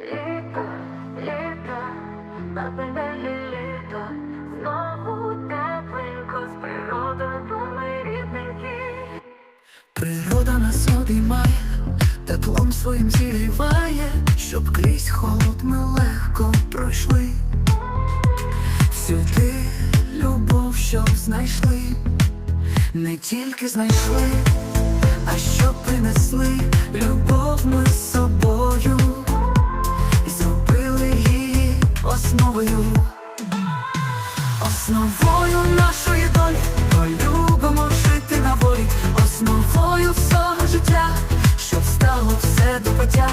Літо, літо, напинені літо, знову тепленько з природою ми рідненькі. Природа нас обіймає, теплом своїм зігріває, щоб крізь холод ми легко пройшли. Сюди любов, щоб знайшли, не тільки знайшли, а що принесли основою, основою нашої долі, полюбимо жити на волі, основою всього життя, щоб стало все до пуття.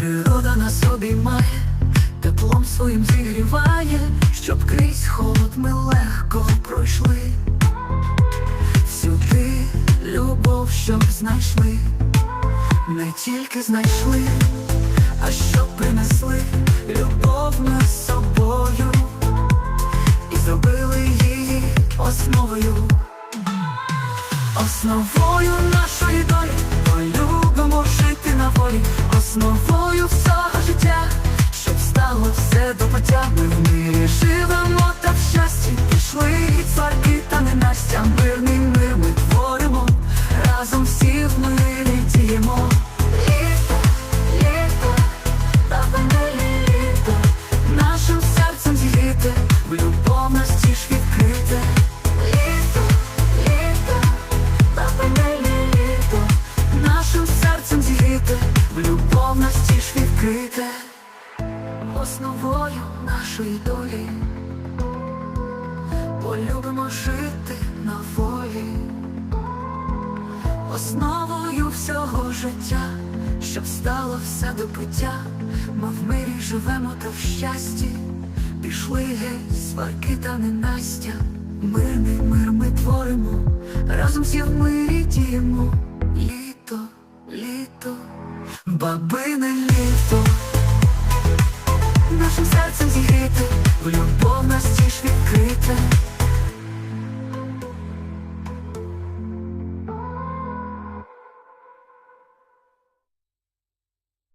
Природа нас обіймає, теплом своїм зігріває, щоб крізь холод ми легко пройшли. Сюди любов, щоб знайшли, не тільки знайшли, а щоб принесли любов з собою і зробили її основою. Основою до пуття. Ми в мирі живемо та в щасті, пішли від сварки та ненастя. Мирний мир ми творимо, разом всі в мирі діємо. літо, літо, напинені літо, Нашим серцем зігріти, в любов ж відкрите. літо, літо, напинені літо, Нашим серцем зігріти, в любов відкрите, основою нашої долі, полюбимо жити на волі, основою всього життя, щоб стало все до пуття. Ми в мирі живемо та в щасті, пішли геть, сварки та ненастя. Мирний мир ми творимо, разом всі в мирі діємо. Літо, літо, бабине літо, нашим серцем зігріти в любов нас.